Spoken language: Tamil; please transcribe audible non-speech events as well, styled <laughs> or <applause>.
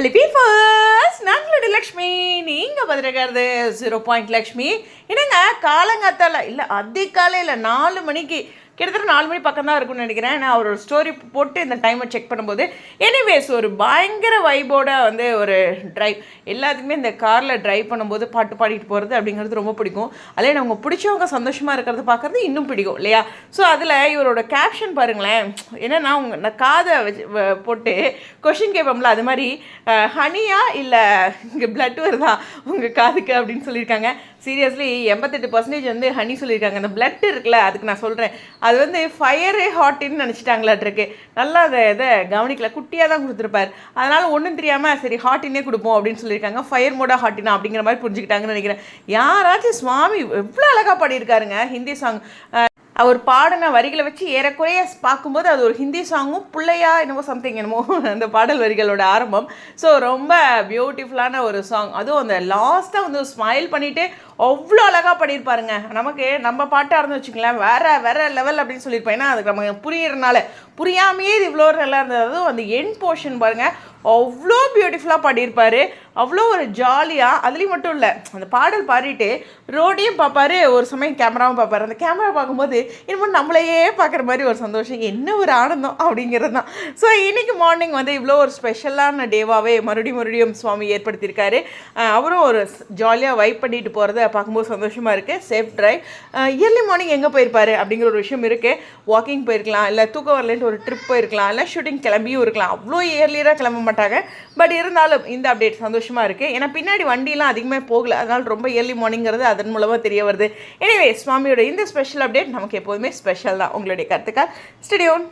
ஹலோ பீஃபர்ஸ் நாங்களோட லக்ஷ்மி. நீங்கள் பதிரகிறது ஜீரோ பாயிண்ட் லக்ஷ்மி. என்னங்க காலங்காத்தால இல்லை அதிகாலையில் நாலு மணிக்கு கிட்டத்தட்ட நாலு மணி பக்கம் தான் இருக்கும்னு நினைக்கிறேன். நான் ஒரு ஸ்டோரி போட்டு இந்த டைமை செக் பண்ணும்போது எனிவேஸ் ஒரு பயங்கர வைபோட வந்து ஒரு ட்ரைவ் எல்லாத்துக்குமே இந்த காரில் ட்ரைவ் பண்ணும்போது பாட்டு பாடிட்டு போகிறது அப்படிங்கிறது ரொம்ப பிடிக்கும். அதே நம்ம பிடிச்சவங்க சந்தோஷமாக இருக்கிறத பார்க்குறது இன்னும் பிடிக்கும் இல்லையா? ஸோ அதில் இவரோட கேப்ஷன் பாருங்களேன். என்னென்னா உங்க நான் காதை வச்சு போட்டு கொஷின் கேட்போம்ல அது மாதிரி ஹனியா இல்லை இங்கே பிளட் வருதா? உங்கள் காதுக்கு? அப்படின்னு சொல்லியிருக்காங்க. சீரியஸ்லி எண்பத்தெட்டு பர்சன்டேஜ் வந்து ஹனி சொல்லியிருக்காங்க. அந்த பிளட் இருக்குல்ல அதுக்கு நான் சொல்கிறேன் அது வந்து ஃபயரே ஹாட்டின்னு நினச்சிட்டாங்களாட்ருக்கு நல்லா அதை இதை கவனிக்கல. குட்டியாக தான் கொடுத்துருப்பார். அதனால் ஒன்றும் தெரியாமல் சரி ஹாட்டினே கொடுப்போம் அப்படின்னு சொல்லியிருக்காங்க. ஃபயர் மோடா ஹாட்டினா அப்படிங்கிற மாதிரி புரிஞ்சுக்கிட்டாங்கன்னு நினைக்கிறேன். யாராச்சும் சுவாமி எவ்வளோ அழகாக பாடியிருக்காருங்க ஹிந்தி சாங் அவர் பாடின வரிகளை வச்சு ஏறக்குறைய பார்க்கும்போது அது ஒரு ஹிந்தி சாங்கும் பிள்ளையா என்னமோ சம்திங் என்னமோ <laughs> அந்த பாடல் வரிகளோட ஆரம்பம். ஸோ ரொம்ப பியூட்டிஃபுல்லான ஒரு சாங் அதுவும் அந்த லாஸ்ட்டாக வந்து ஸ்மைல் பண்ணிவிட்டு அவ்வளோ அழகாக பாடியிருப்பாருங்க நமக்கு நம்ம பாட்டாக இருந்து வச்சுக்கலாம் வேறு வேறு லெவல் அப்படின்னு சொல்லியிருப்பேன் ஏன்னா அதுக்கு நமக்கு புரியறனால புரியாமையே இது இவ்வளோ நல்லா இருந்தது. அந்த என் போர்ஷன் பாருங்க. அவ்வளோ பியூட்டிஃபுல்லாக பாடியிருப்பார். அவ்வளோ ஒரு ஜாலியாக அதுலேயும் மட்டும் இல்லை அந்த பாடல் பாடிட்டு ரோடையும் பார்ப்பாரு ஒரு சமயம் கேமராவும் பார்ப்பாரு அந்த கேமரா பார்க்கும்போது இன்னும் நம்மளையே பார்க்குற மாதிரி ஒரு சந்தோஷம். என்ன ஒரு ஆனந்தம் அப்படிங்கிறது தான். ஸோ இன்னைக்கு மார்னிங் வந்து இவ்வளோ ஒரு ஸ்பெஷலான டேவாகவே மறுபடியும் மறுபடியும் சுவாமி ஏற்படுத்தியிருக்காரு. அவரும் ஒரு ஜாலியாக வைப் பண்ணிட்டு போகிறத பார்க்கும்போது சந்தோஷமாக இருக்குது சேஃப் ட்ரைவ் இயர்லி மார்னிங் எங்கே போயிருப்பாரு அப்படிங்கிற ஒரு விஷயம் இருக்குது வாக்கிங் போயிருக்கலாம் இல்லை தூக்கம் வரலன்ட்டு ஒரு ட்ரிப் போயிருக்கலாம் இல்லை ஷூட்டிங் கிளம்பியும் இருக்கலாம். அவ்வளோ இயர்லியராக கிளம்ப மாட்டாங்க. பட் இருந்தாலும் இந்த அப்டேட் சந்தோஷமாக இருக்குது ஏன்னா பின்னாடி வண்டிலாம் அதிகமாக போகல. அதனால் ரொம்ப இயர்லி மார்னிங்கிறது அதன் மூலமாக தெரிய வருது. எனவே சுவாமியோட இந்த ஸ்பெஷல் அப்டேட் நமக்கு எப்போதுமே ஸ்பெஷல் தான். உங்களுடைய கருத்துக்கள் ஸ்டடியோன்